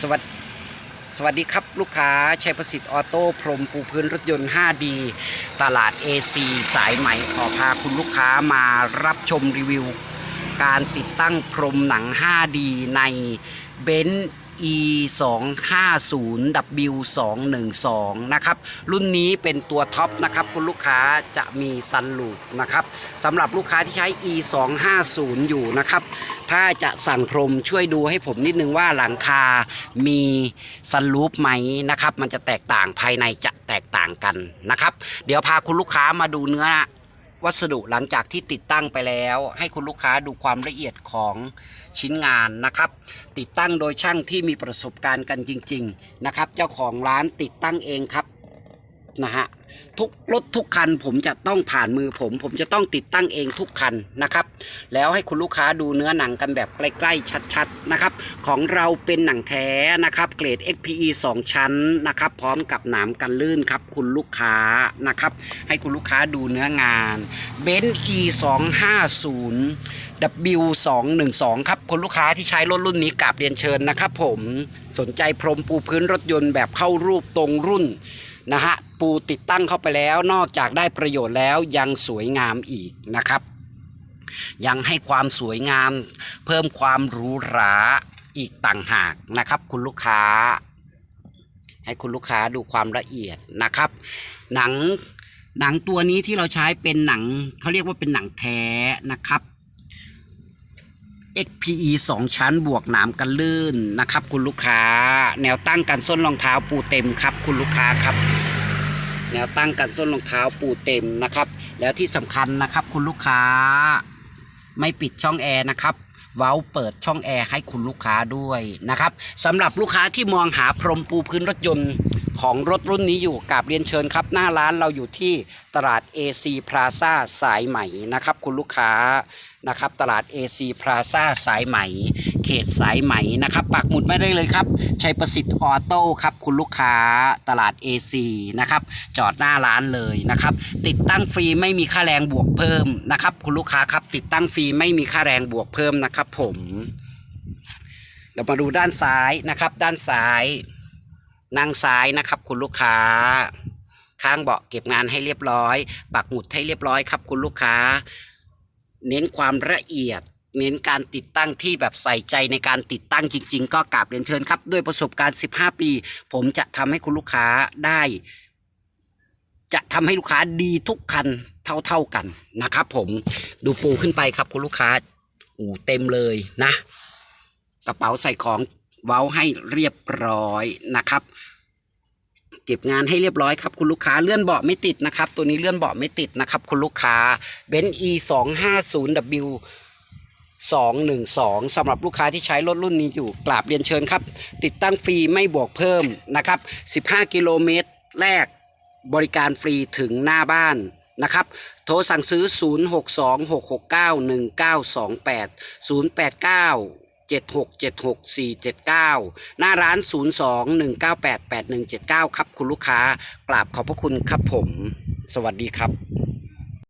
สวัสดสวัสดีครับ ลูกค้าชัยประสิทธิ์ออโต้พรมปูพื้นรถยนต์ 5D ตลาด AC สายใหม่ขอพาคุณลูกค้ามารับชมรีวิว การติดตั้งพรมหนัง 5D ในเบนซ์ E 2 5 0 W 2 1 2นะครับ รุ่นนี้เป็นตัวท็อปนะครับ คุณลูกค้าจะมีซันลูปนะครับสำหรับลูกค้าที่ใช้ E 2 5 0อยู่นะครับ ถ้าจะสั่งพรมช่วยดูให้ผมนิดนึงว่าหลังคา มีซันลูปไหมนะครับ มันจะแตกต่างภายในจะแตกต่างกันนะครับ เดี๋ยวพาคุณลูกค้ามาดูเนื้อ วัสดุหลังจากที่ติดตั้งไปแล้ว ให้คุณลูกค้าดูความละเอียดของชิ้นงานนะครับ ติดตั้งโดยช่างที่มีประสบการณ์กันจริง ๆ นะครับ เจ้าของร้านติดตั้งเองครับ นะฮะทุกรถทุกคันผมจะต้องผ่านมือผม ผมจะต้องติดตั้งเองทุกคันนะครับ แล้วให้คุณลูกค้าดูเนื้อหนังกันแบบใกล้ๆชัดๆนะครับ ของเราเป็นหนังแท้นะครับ เกรด XPE 2 ชั้นนะครับ พร้อมกับหนามกันลื่นครับคุณลูกค้านะครับ ให้คุณลูกค้าดูเนื้องานเบนซ์ E 2 5 0 W 2 1 2 ครับคุณลูกค้าที่ใช้รถรุ่นนี้กราบเรียนเชิญนะครับ ผมสนใจพรมปูพื้นรถยนต์แบบเข้ารูปตรงรุ่น นะฮะปูติดตั้งเข้าไปแล้วนอกจากได้ประโยชน์แล้วยังสวยงามอีกนะครับ ยังให้ความสวยงาม เพิ่มความหรูหราอีกต่างหากนะครับ คุณลูกค้า ให้คุณลูกค้าดูความละเอียดนะครับ หนังหนังตัวนี้ที่เราใช้เป็นหนังเขาเรียกว่าเป็นหนังแท้นะครับ XPE 2 ชั้นบวกหนามกันลื่นนะครับ คุณลูกค้า แนวตั้งกันส้นรองเท้าปูเต็มครับ คุณลูกค้าครับ แนวตั้งกันส้นรองเท้าปูเต็มนะครับ แล้วที่สำคัญนะครับ คุณลูกค้า ไม่ปิดช่องแอร์นะครับ เว้าเปิดช่องแอร์ให้คุณลูกค้าด้วยนะครับสำหรับลูกค้าที่มองหาพรมปูพื้นรถยนต์ของรถรุ่นนี้อยู่กราบเรียนเชิญครับ หน้าร้านเราอยู่ที่ตลาด AC Plaza สายใหม่นะครับ คุณลูกค้านะครับ ตลาด AC Plaza สายใหม่ ขตสายไหมนะครับ ปักหมุดไม่ได้เลยครับ ชัยประสิทธิ์ออโต้ครับ คุณลูกค้าตลาด AC นะครับ จอดหน้าร้านเลยนะครับ ติดตั้งฟรีไม่มีค่าแรงบวกเพิ่มนะครับ คุณลูกค้าครับ ติดตั้งฟรีไม่มีค่าแรงบวกเพิ่มนะครับ ผมเรามาดูด้านซ้ายนะครับ ด้านซ้ายนั่งซ้ายนะครับ คุณลูกค้า ข้างเบาะเก็บงานให้เรียบร้อย ปักหมุดให้เรียบร้อยครับ คุณลูกค้า เน้นความละเอียด เน้นการติดตั้งที่แบบใส่ใจในการติดตั้งจริง ๆ ก็กราบเรียนเชิญครับ ด้วยประสบการณ์ 15 ปี ผมจะทำให้คุณลูกค้าได้ จะทำให้ลูกค้าดีทุกคันเท่าๆกันนะครับ ผมดูปูขึ้นไปครับคุณลูกค้าอู่เต็มเลยนะ กระเป๋าใส่ของเว้าให้เรียบร้อยนะครับเก็บงานให้เรียบร้อยครับคุณลูกค้าเลื่อนเบาะไม่ติดนะครับ ตัวนี้เลื่อนเบาะไม่ติดนะครับ คุณลูกค้าเบนซ์ e 2 5 0 w 212สำหรับลูกค้าที่ใช้รถรุ่นนี้อยู่กราบเรียนเชิญครับ ติดตั้งฟรีไม่บวกเพิ่มนะครับ 15 กิโลเมตรแรกบริการฟรีถึงหน้าบ้านนะครับ โทรสั่งซื้อ 0626691928 089 7676479 หน้าร้าน 02-198-8179 ครับคุณลูกค้ากราบขอบพระคุณครับผม สวัสดีครับ